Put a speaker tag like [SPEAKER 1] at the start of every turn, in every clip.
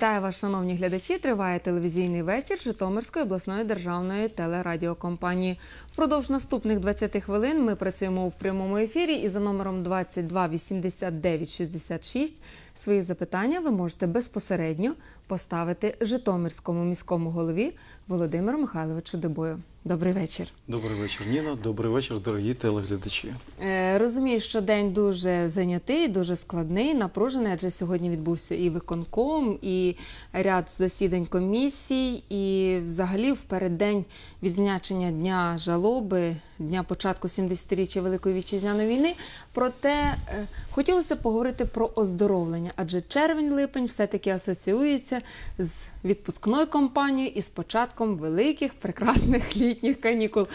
[SPEAKER 1] Вітаю вас, шановні глядачі. Триває телевізійний вечір Житомирської обласної державної телерадіокомпанії. Впродовж наступних 20 хвилин ми працюємо в прямому ефірі і за номером 22 89 66 свої запитання ви можете безпосередньо поставити Житомирському міському голові Володимиру Михайловичу Дебою. Добрий вечір.
[SPEAKER 2] Добрий вечір, Ніна. Добрий вечір, дорогі телеглядачі.
[SPEAKER 1] Е, Розумію, що день дуже зайнятий, дуже складний, напружений, адже сьогодні відбувся і виконком, і ряд засідань комісій, і взагалі в переддень відзначення дня жалоби, дня початку 70-річчя Великої вітчизняної війни. Проте е, хотілося поговорити про оздоровлення, адже червень-липень все-таки асоціюється з відпускною кампанією і з початком великих прекрасних літніх канікул.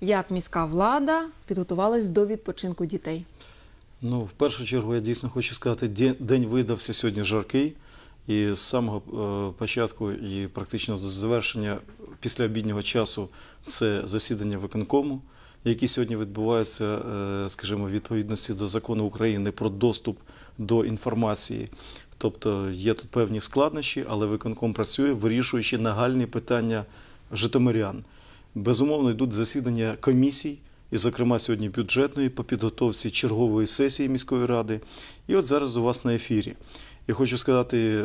[SPEAKER 1] Як міська влада підготувалась до відпочинку дітей?
[SPEAKER 2] Ну, в першу чергу, я дійсно хочу сказати, день видався сьогодні жаркий. І з самого е, початку і практично з завершення післяобіднього часу це засідання виконкому, які сьогодні відбуваються, е, скажімо, в відповідності до закону України про доступ до інформації. Тобто є тут певні складнощі, але виконком працює, вирішуючи нагальні питання житомирян. Безумовно, йдуть засідання комісій, і, зокрема, сьогодні бюджетної по підготовці чергової сесії міської ради. І от зараз у вас на ефірі. Я хочу сказати, е,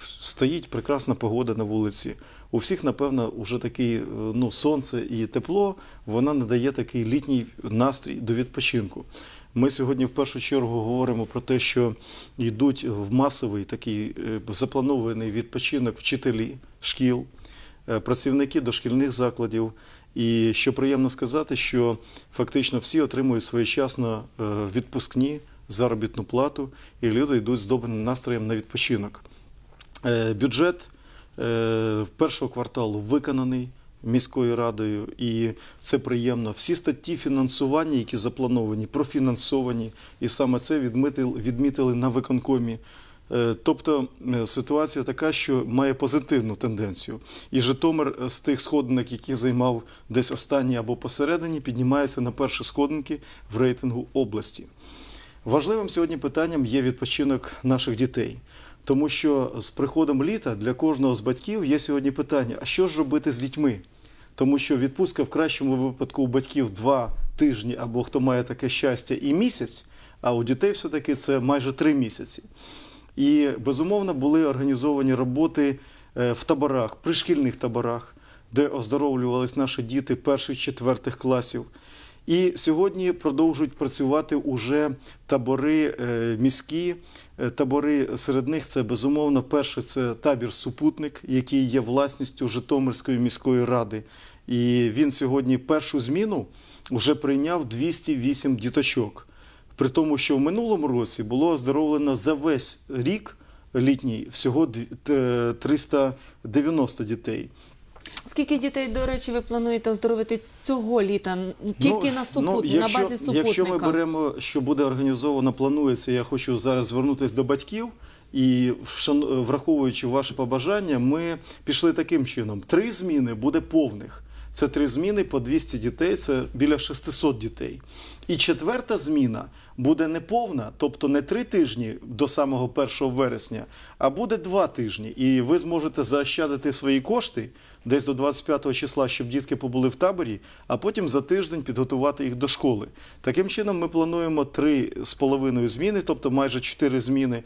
[SPEAKER 2] стоїть прекрасна погода на вулиці. У всіх, напевно, вже такий е, ну, сонце і тепло, вона надає такий літній настрій до відпочинку. Ми сьогодні в першу чергу говоримо про те, що йдуть в масовий такий е, запланований відпочинок вчителі шкіл, е, працівники дошкільних закладів. І що приємно сказати, що фактично всі отримують своєчасно відпускні заробітну плату, і люди йдуть з добрим настроєм на відпочинок. Е, Бюджет е, першого кварталу виконаний міською радою, і це приємно. Всі статті фінансування, які заплановані, профінансовані, і саме це відмітили, на виконкомі. Е, Тобто ситуація така, що має позитивну тенденцію. І Житомир з тих сходинок, які займав десь останні або посередині, піднімається на перші сходинки в рейтингу області. Важливим сьогодні питанням є відпочинок наших дітей. Тому що з приходом літа для кожного з батьків є сьогодні питання: а що ж робити з дітьми? Тому що відпустка в кращому випадку у батьків два тижні або хто має таке щастя і місяць, а у дітей все-таки це майже три місяці. І безумовно були організовані роботи е, в таборах, при шкільних таборах, де оздоровлювались наші діти перших четвертих класів. І сьогодні продовжують працювати уже табори е, міські. Е, Табори серед них це безумовно перше це табір Супутник, який є власністю Житомирської міської ради. І він сьогодні першу зміну вже прийняв 208 діточок. При тому, що в минулому році було оздоровлено за весь рік літній всього дві- те- 390 дітей.
[SPEAKER 1] Скільки дітей, до речі, ви плануєте оздоровити цього літа? Тільки
[SPEAKER 2] Ну,
[SPEAKER 1] на супут...
[SPEAKER 2] ну, якщо,
[SPEAKER 1] на базі супутника?
[SPEAKER 2] Якщо ми беремо, що буде організовано, планується, я хочу зараз звернутися до батьків. І враховуючи ваші побажання, ми пішли таким чином: три зміни буде повних. Це три зміни по 200 дітей, це біля 600 дітей. І четверта зміна буде не повна, тобто не три тижні до самого 1 вересня, а буде два тижні. І ви зможете заощадити свої кошти десь до 25 числа, щоб дітки побули в таборі, а потім за тиждень підготувати їх до школи. Таким чином, ми плануємо три з половиною зміни, тобто майже чотири зміни.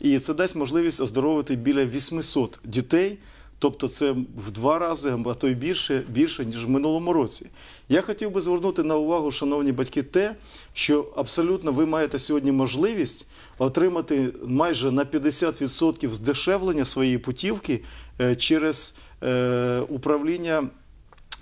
[SPEAKER 2] І це дасть можливість оздоровити біля 800 дітей. Тобто це в два рази, а то й більше, більше ніж в минулому році. Я хотів би звернути на увагу, шановні батьки, те, що абсолютно ви маєте сьогодні можливість отримати майже на 50% здешевлення своєї путівки е, через управління.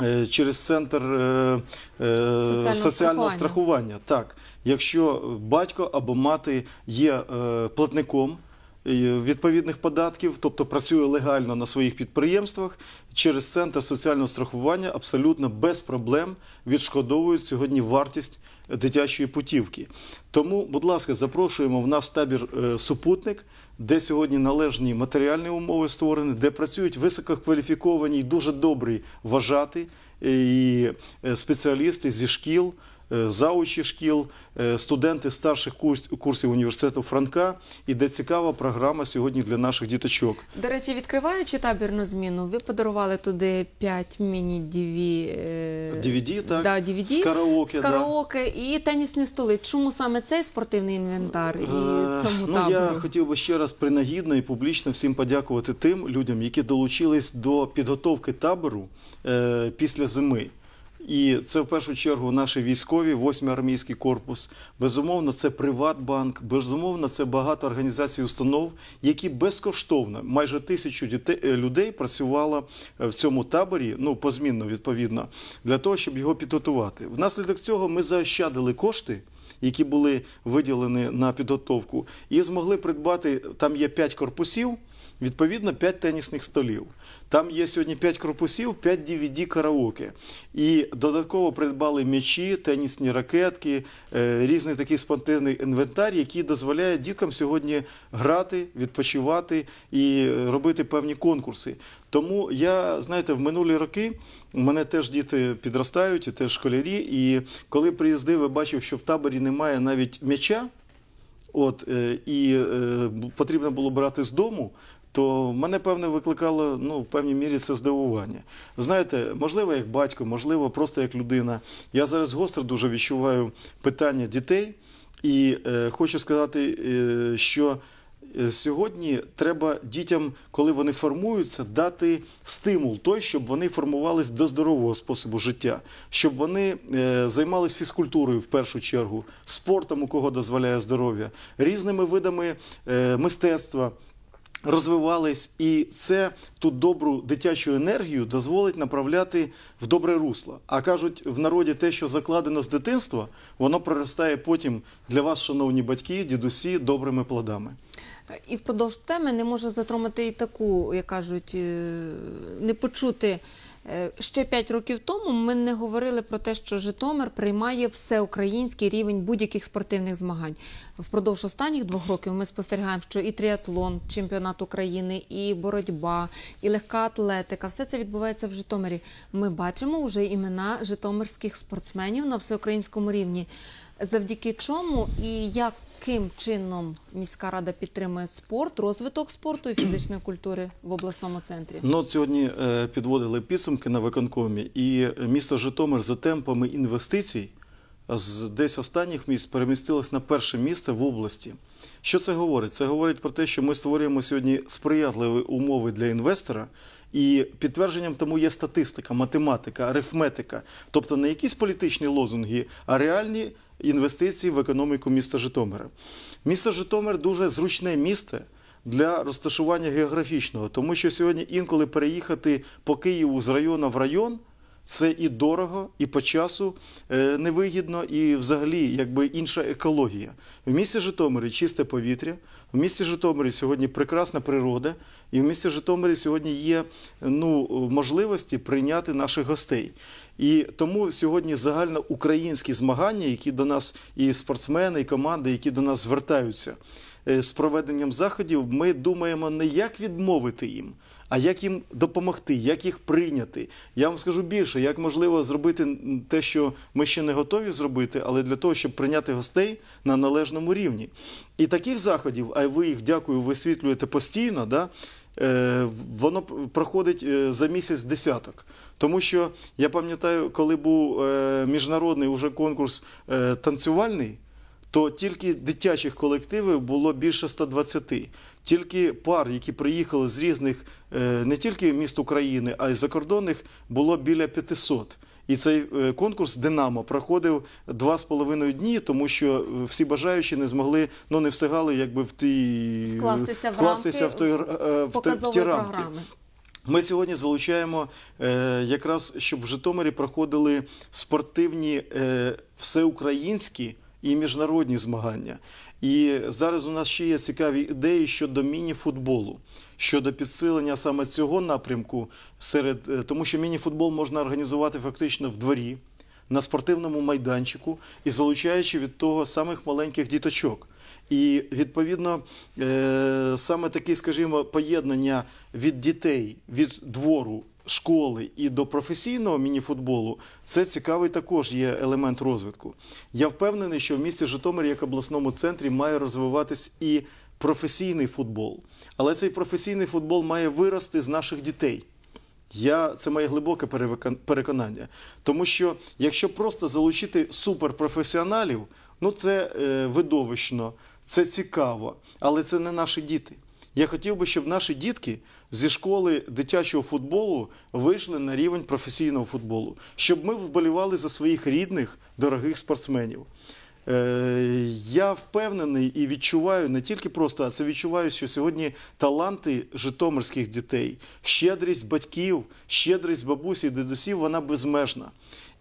[SPEAKER 2] е, Через центр е, е,
[SPEAKER 1] Соціального
[SPEAKER 2] соціального
[SPEAKER 1] страхування.
[SPEAKER 2] страхування. Так, якщо батько або мати є е, платником е, відповідних податків, тобто працює легально на своїх підприємствах, через центр соціального страхування абсолютно без проблем відшкодовують сьогодні вартість дитячої путівки. Тому, будь ласка, запрошуємо в наш табір е, супутник, де сьогодні належні матеріальні умови створені, де працюють висококваліфіковані і дуже добрі вважати і е, спеціалісти зі шкіл. Е, заучі шкіл, е, студенти старших курс- курсів університету Франка. Іде цікава програма сьогодні для наших діточок.
[SPEAKER 1] До речі, відкриваючи табірну зміну, ви подарували туди 5 міні-діві... е,
[SPEAKER 2] DVD, так?
[SPEAKER 1] Да, DVD,
[SPEAKER 2] З караоке,
[SPEAKER 1] з караоке і тенісні столи. Чому саме цей спортивний інвентар і
[SPEAKER 2] Е,
[SPEAKER 1] цьому
[SPEAKER 2] ну,
[SPEAKER 1] табору?
[SPEAKER 2] я хотів би ще раз принагідно і публічно всім подякувати тим людям, які долучились до підготовки табору е, після зими. І це в першу чергу наші військові, 8-й армійський корпус. Безумовно, це Приватбанк, безумовно, це багато організацій установ, які безкоштовно, майже тисячу дітей, е, людей працювало е, в цьому таборі, ну позмінно відповідно, для того, щоб його підготувати. Внаслідок цього ми заощадили кошти які були виділені на підготовку, і змогли придбати. Там є 5 корпусів, відповідно, 5 тенісних столів. Там є сьогодні 5 корпусів, 5 DVD караоке. І додатково придбали м'ячі, тенісні ракетки, е, різний такий спортивний інвентар, який дозволяє діткам сьогодні грати, відпочивати і робити певні конкурси. Тому я, знаєте, в минулі роки у мене теж діти підростають, і теж школярі. І коли приїздив і бачив, що в таборі немає навіть м'яча, от, е, і е, потрібно було брати з дому, то мене певне викликало ну, в певній мірі це здивування. Знаєте, можливо, як батько, можливо, просто як людина. Я зараз гостро дуже відчуваю питання дітей, і е, хочу сказати, е, що е, сьогодні треба дітям, коли вони формуються, дати стимул той, щоб вони формувались до здорового способу життя, щоб вони е, займались фізкультурою в першу чергу, спортом, у кого дозволяє здоров'я, різними видами е, мистецтва. Розвивались, і це ту добру дитячу енергію дозволить направляти в добре русло. А кажуть в народі те, що закладено з дитинства, воно проростає потім для вас, шановні батьки, дідусі, добрими плодами.
[SPEAKER 1] І впродовж теми не можу затримати і таку, як кажуть, е, не почути. Е, Ще 5 років тому ми не говорили про те, що Житомир приймає всеукраїнський рівень будь-яких спортивних змагань. Впродовж останніх двох років ми спостерігаємо, що і тріатлон, чемпіонат України, і боротьба, і легка атлетика все це відбувається в Житомирі. Ми бачимо вже імена житомирських спортсменів на всеукраїнському рівні. Завдяки чому і яким чином міська рада підтримує спорт, розвиток спорту і фізичної культури в обласному центрі?
[SPEAKER 2] Ну, сьогодні е, підводили підсумки на виконкомі, і місто Житомир за темпами інвестицій з десь останніх міст перемістилось на перше місце в області. Що це говорить? Це говорить про те, що ми створюємо сьогодні сприятливі умови для інвестора, і підтвердженням тому є статистика, математика, арифметика, тобто не якісь політичні лозунги, а реальні інвестиції в економіку міста Житомира. Місто Житомир дуже зручне місце для розташування географічного, тому що сьогодні інколи переїхати по Києву з району в район. Це і дорого, і по часу е, невигідно, і взагалі якби інша екологія. В місті Житомирі чисте повітря, в місті Житомирі сьогодні прекрасна природа, і в місті Житомирі сьогодні є ну, можливості прийняти наших гостей. І тому сьогодні загальноукраїнські змагання, які до нас, і спортсмени, і команди, які до нас звертаються е, з проведенням заходів, ми думаємо не як відмовити їм, а як їм допомогти, як їх прийняти. Я вам скажу більше, як можливо зробити те, що ми ще не готові зробити, але для того, щоб прийняти гостей на належному рівні. І таких заходів, а ви їх дякую, висвітлюєте постійно. Да? Е, Воно проходить е, за місяць десяток. Тому що я пам'ятаю, коли був е, міжнародний уже конкурс танцювальний, то тільки дитячих колективів було більше 120. Тільки пар, які приїхали з різних е, не тільки міст України, а й закордонних, було біля 500. І цей е, конкурс Динамо проходив два з половиною дні, тому що е, всі бажаючі не змогли, ну не встигали, якби в ті
[SPEAKER 1] Вкластися в
[SPEAKER 2] вкластися
[SPEAKER 1] рамки
[SPEAKER 2] в той в ті рамки.
[SPEAKER 1] програми.
[SPEAKER 2] Ми сьогодні залучаємо якраз, щоб в Житомирі проходили спортивні всеукраїнські і міжнародні змагання. І зараз у нас ще є цікаві ідеї щодо міні-футболу, щодо підсилення саме цього напрямку, серед е, тому що міні-футбол можна організувати фактично в дворі, на спортивному майданчику і залучаючи від того самих маленьких діточок. І відповідно е, саме таке, скажімо, поєднання від дітей, від двору школи і до професійного мініфутболу, це цікавий також є елемент розвитку. Я впевнений, що в місті Житомир, як обласному центрі, має розвиватись і професійний футбол. Але цей професійний футбол має вирости з наших дітей. Я, це моє глибоке переконання. Тому що якщо просто залучити суперпрофесіоналів, ну це е, видовищно, це цікаво, але це не наші діти. Я хотів би, щоб наші дітки зі школи дитячого футболу вийшли на рівень професійного футболу, щоб ми вболівали за своїх рідних, дорогих спортсменів. Е, Я впевнений і відчуваю не тільки просто, а це відчуваю, що сьогодні таланти житомирських дітей, щедрість батьків, щедрість бабусі і дідусів, вона безмежна.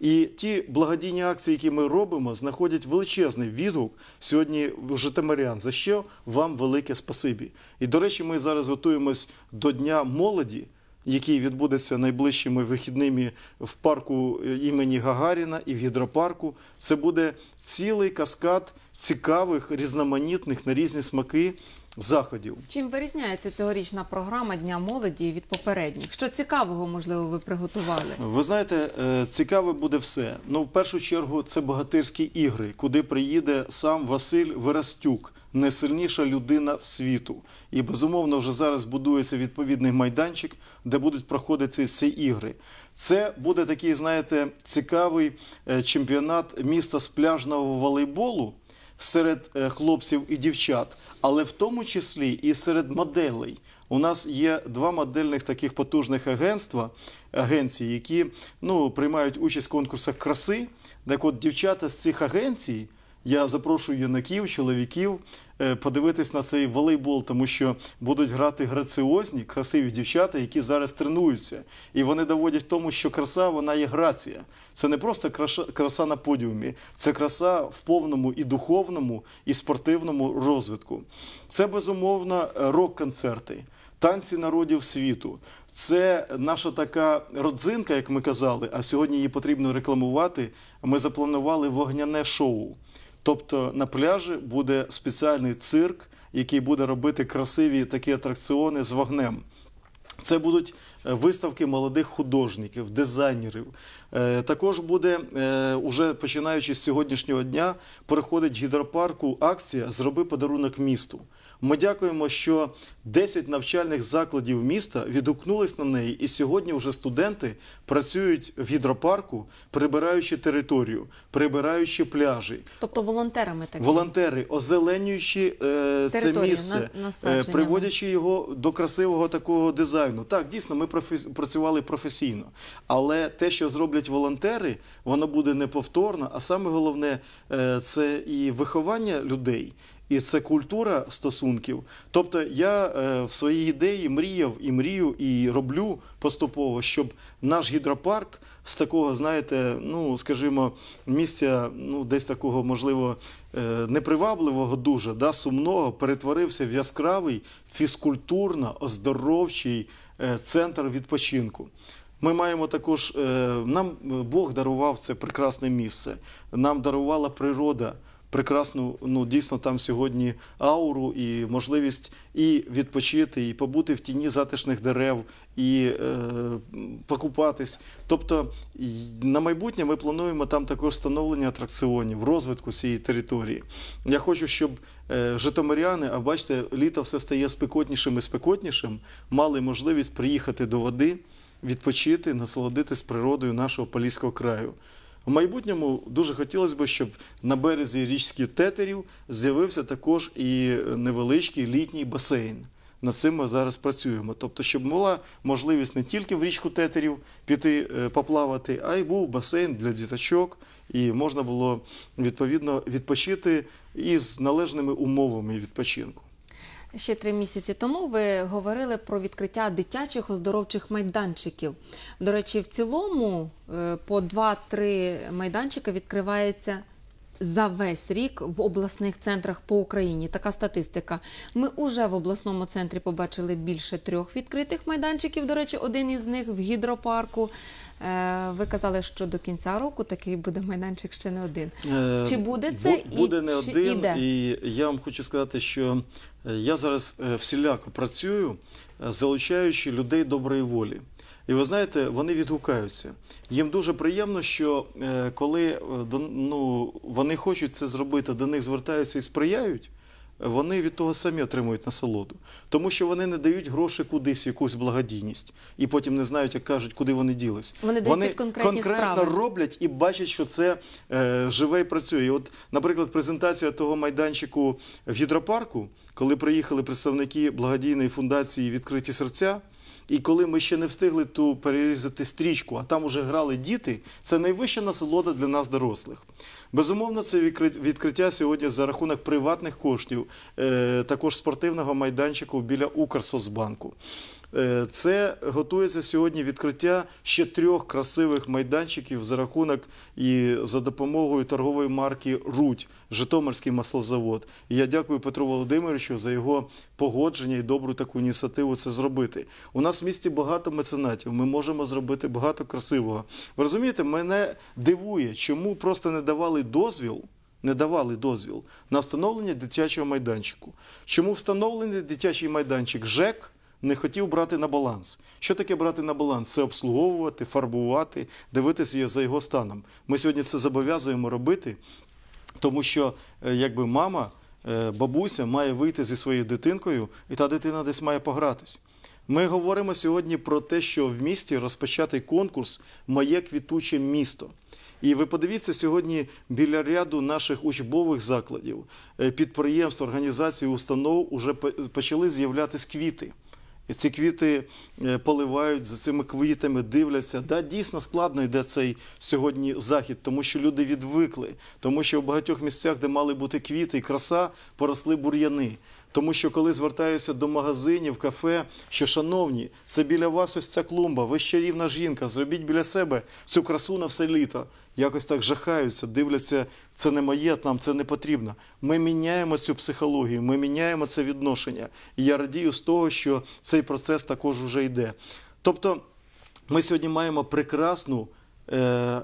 [SPEAKER 2] І ті благодійні акції, які ми робимо, знаходять величезний відгук сьогодні в житомирян. За що вам велике спасибі. І до речі, ми зараз готуємось до Дня молоді який відбудеться найближчими вихідними в парку імені Гагаріна і в гідропарку. Це буде цілий каскад цікавих, різноманітних на різні смаки заходів.
[SPEAKER 1] Чим вирізняється цьогорічна програма Дня молоді від попередніх? Що цікавого, можливо, ви приготували?
[SPEAKER 2] Ви знаєте, е, цікаве буде все. Ну, в першу чергу, це богатирські ігри, куди приїде сам Василь Верастюк, найсильніша людина світу. І безумовно, вже зараз будується відповідний майданчик, де будуть проходити ці ігри. Це буде такий, знаєте, цікавий е, чемпіонат міста з пляжного волейболу серед е, хлопців і дівчат, але в тому числі і серед моделей. У нас є два модельних таких потужних агентства, агенції, які ну, приймають участь в конкурсах краси. Так от дівчата з цих агенцій, я запрошую юнаків, чоловіків е, подивитись на цей волейбол, тому що будуть грати граціозні, красиві дівчата, які зараз тренуються. І вони доводять в тому, що краса вона є грація. Це не просто краса, краса на подіумі, це краса в повному і духовному, і спортивному розвитку. Це безумовно рок-концерти. Танці народів світу це наша така родзинка, як ми казали. А сьогодні її потрібно рекламувати. Ми запланували вогняне шоу. Тобто на пляжі буде спеціальний цирк, який буде робити красиві такі атракціони з вогнем. Це будуть е, виставки молодих художників, дизайнерів. Е, Також буде, е, уже починаючи з сьогоднішнього дня, переходить гідропарку акція Зроби подарунок місту. Ми дякуємо, що 10 навчальних закладів міста відгукнулись на неї, і сьогодні вже студенти працюють в гідропарку, прибираючи територію, прибираючи пляжі.
[SPEAKER 1] Тобто волонтерами такі?
[SPEAKER 2] Волонтери, озеленюючи е, це місце,
[SPEAKER 1] на-
[SPEAKER 2] е, приводячи його до красивого такого дизайну. Так, дійсно, ми професі- працювали професійно. Але те, що зроблять волонтери, воно буде неповторно. А саме головне, е, це і виховання людей. І це культура стосунків. Тобто я е, в своїй ідеї мріяв і мрію, і роблю поступово, щоб наш гідропарк з такого, знаєте, ну скажімо, місця, ну десь такого, можливо, е, непривабливого, дуже да, сумного, перетворився в яскравий фізкультурно-оздоровчий е, центр відпочинку. Ми маємо також, е, нам Бог дарував це прекрасне місце, нам дарувала природа прекрасну, ну дійсно там сьогодні ауру і можливість і відпочити, і побути в тіні затишних дерев, і е, покупатись. Тобто на майбутнє ми плануємо там також встановлення атракціонів, розвитку цієї території. Я хочу, щоб е, житомиряни, а бачите, літо все стає спекотнішим і спекотнішим, мали можливість приїхати до води, відпочити, насолодитись природою нашого Поліського краю. В майбутньому дуже хотілося б, щоб на березі річки Тетерів з'явився також і невеличкий літній басейн. Над цим ми зараз працюємо. Тобто, щоб була можливість не тільки в річку Тетерів піти е, поплавати, а й був басейн для діточок, і можна було відповідно відпочити із належними умовами відпочинку.
[SPEAKER 1] Ще три місяці тому ви говорили про відкриття дитячих оздоровчих майданчиків. До речі, в цілому е, по 2-3 майданчика відкривається за весь рік в обласних центрах по Україні. Така статистика. Ми уже в обласному центрі побачили більше трьох відкритих майданчиків. До речі, один із них в гідропарку. Е, Ви казали, що до кінця року такий буде майданчик ще не один.
[SPEAKER 2] Е,
[SPEAKER 1] Чи буде це
[SPEAKER 2] бу-
[SPEAKER 1] і
[SPEAKER 2] буде не
[SPEAKER 1] чи
[SPEAKER 2] один,
[SPEAKER 1] іде?
[SPEAKER 2] і я вам хочу сказати, що е, я зараз е, всіляко працюю, е, залучаючи людей доброї волі. І ви знаєте, вони відгукаються. Їм дуже приємно, що е, коли е, до- ну, вони хочуть це зробити, до них звертаються і сприяють. Вони від того самі отримують насолоду, тому що вони не дають гроші кудись в якусь благодійність, і потім не знають, як кажуть, куди вони ділись.
[SPEAKER 1] Вони дають під конкретні
[SPEAKER 2] конкретно
[SPEAKER 1] справи.
[SPEAKER 2] роблять і бачать, що це е, живе і працює. І от, наприклад, презентація того майданчику в гідропарку, коли приїхали представники благодійної фундації Відкриті серця. І коли ми ще не встигли ту перерізати стрічку, а там уже грали діти, це найвища насолода для нас, дорослих. Безумовно, це відкри- відкриття сьогодні за рахунок приватних коштів, е, також спортивного майданчику біля Укрсоцбанку. Е, Це готується сьогодні відкриття ще трьох красивих майданчиків за рахунок і за допомогою торгової марки Рудь, Житомирський маслозавод. І я дякую Петру Володимировичу за його погодження і добру таку ініціативу це зробити. У нас в місті багато меценатів. Ми можемо зробити багато красивого. Ви розумієте, мене дивує, чому просто не давали дозвіл. Не давали дозвіл на встановлення дитячого майданчику. Чому встановлений дитячий майданчик ЖЕК не хотів брати на баланс? Що таке брати на баланс? Це обслуговувати, фарбувати, дивитися за його станом. Ми сьогодні це зобов'язуємо робити, тому що е, якби мама, е, бабуся має вийти зі своєю дитинкою, і та дитина десь має погратись. Ми говоримо сьогодні про те, що в місті розпочатий конкурс Моє квітуче місто. І ви подивіться сьогодні біля ряду наших учбових закладів, е, підприємств, організацій, установ уже почали з'являтись квіти. І ці квіти е, поливають за цими квітами, дивляться. Да, дійсно складно йде цей сьогодні захід, тому що люди відвикли, тому що в багатьох місцях, де мали бути квіти і краса, поросли бур'яни. Тому що коли звертаюся до магазинів, кафе, що шановні, це біля вас ось ця клумба, ви ще рівна жінка, зробіть біля себе цю красу на все літо. Якось так жахаються, дивляться, це не моє, нам це не потрібно. Ми міняємо цю психологію, ми міняємо це відношення. І я радію з того, що цей процес також вже йде. Тобто, ми сьогодні маємо прекрасну е,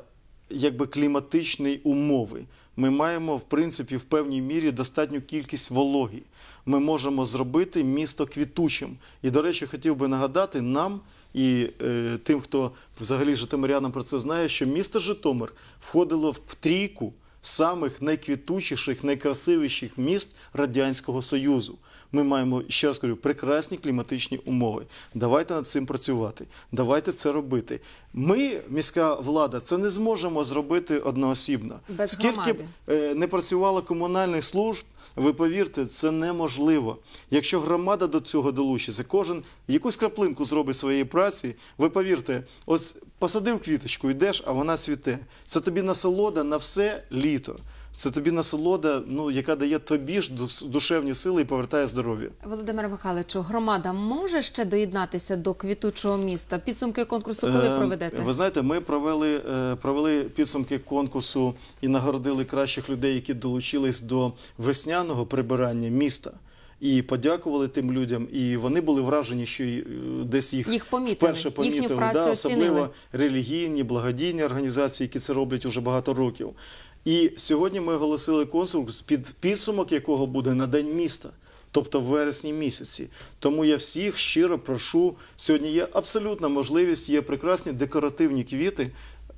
[SPEAKER 2] якби кліматичні умови. Ми маємо, в принципі, в певній мірі достатню кількість вологі. Ми можемо зробити місто квітучим. І, до речі, хотів би нагадати нам і е, тим, хто взагалі житомирянам про це знає, що місто Житомир входило в трійку самих найквітучіших, найкрасивіших міст Радянського Союзу. Ми маємо, ще раз кажу, прекрасні кліматичні умови. Давайте над цим працювати. Давайте це робити. Ми, міська влада, це не зможемо зробити одноосібно.
[SPEAKER 1] Без
[SPEAKER 2] Скільки б е, не працювало комунальних служб, ви повірте, це неможливо. Якщо громада до цього долучиться, кожен якусь краплинку зробить своєї праці, ви повірте, ось посадив квіточку, йдеш, а вона цвіте. Це тобі насолода на все літо. Це тобі насолода, ну, яка дає тобі ж душевні сили і повертає здоров'я.
[SPEAKER 1] Володимир Михайловичу, громада може ще доєднатися до квітучого міста? Підсумки конкурсу коли
[SPEAKER 2] Е,
[SPEAKER 1] проведете?
[SPEAKER 2] Ви знаєте, ми провели, е, провели підсумки конкурсу і нагородили кращих людей, які долучились до весняного прибирання міста. І подякували тим людям, і вони були вражені, що е, десь їх,
[SPEAKER 1] Їх помітили,
[SPEAKER 2] вперше помітили, да, особливо релігійні, благодійні організації, які це роблять уже багато років. І сьогодні ми оголосили конкурс, під підсумок якого буде на День міста. Тобто в вересні місяці. Тому я всіх щиро прошу. Сьогодні є абсолютна можливість, є прекрасні декоративні квіти.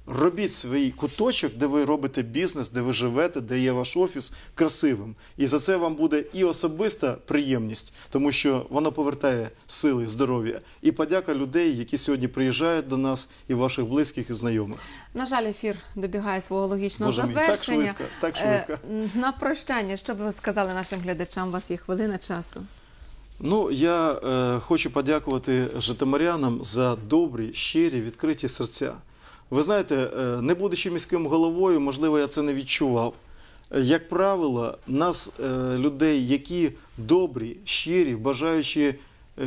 [SPEAKER 2] Робіть свій куточок, де ви робите бізнес, де ви живете, де є ваш офіс красивим. І за це вам буде і особиста приємність, тому що воно повертає сили, здоров'я, і подяка людей, які сьогодні приїжджають до нас, і ваших близьких і знайомих.
[SPEAKER 1] На жаль, ефір добігає свого логічного
[SPEAKER 2] Боже мій, так швидко, так
[SPEAKER 1] Е. На прощання, що б ви сказали нашим глядачам? У вас є хвилина часу.
[SPEAKER 2] Ну, я е, хочу подякувати житомирянам за добрі, щирі, відкриті серця. Ви знаєте, е, не будучи міським головою, можливо, я це не відчував. Як правило, нас, е, людей, які добрі, щирі, бажаючи е,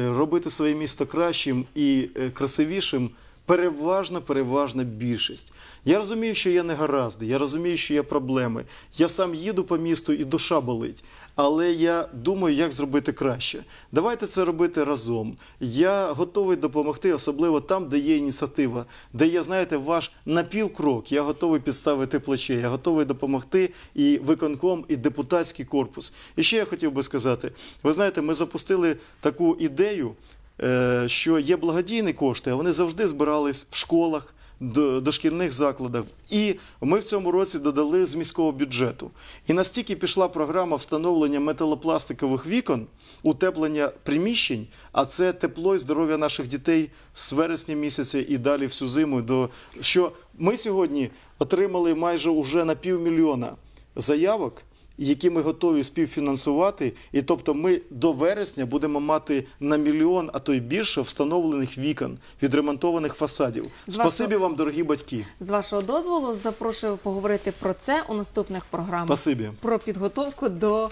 [SPEAKER 2] робити своє місто кращим і красивішим, переважна, переважна більшість. Я розумію, що є негаразди, я розумію, що є проблеми. Я сам їду по місту і душа болить. Але я думаю, як зробити краще. Давайте це робити разом. Я готовий допомогти, особливо там, де є ініціатива, де є, знаєте, ваш напівкрок. Я готовий підставити плече, я готовий допомогти і виконком, і депутатський корпус. І ще я хотів би сказати: ви знаєте, ми запустили таку ідею е, що є благодійні кошти, а вони завжди збирались в школах, дошкільних закладах. І ми в цьому році додали з міського бюджету. І настільки пішла програма встановлення металопластикових вікон, утеплення приміщень, а це тепло і здоров'я наших дітей з вересня місяця і далі всю зиму. До що ми сьогодні отримали майже уже на півмільйона заявок. Які ми готові співфінансувати, і тобто ми до вересня будемо мати на мільйон, а то й більше встановлених вікон, відремонтованих фасадів.
[SPEAKER 1] З вашого-
[SPEAKER 2] Спасибі вам, дорогі батьки.
[SPEAKER 1] З вашого дозволу запрошую поговорити про це у наступних програмах.
[SPEAKER 2] Спасибі.
[SPEAKER 1] Про підготовку до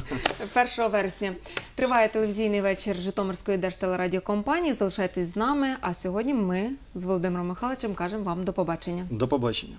[SPEAKER 1] 1 вересня. Триває телевізійний вечір Житомирської держтелерадіокомпанії. Залишайтесь з нами. А сьогодні ми з Володимиром Михайловичем кажемо вам до побачення.
[SPEAKER 2] До побачення.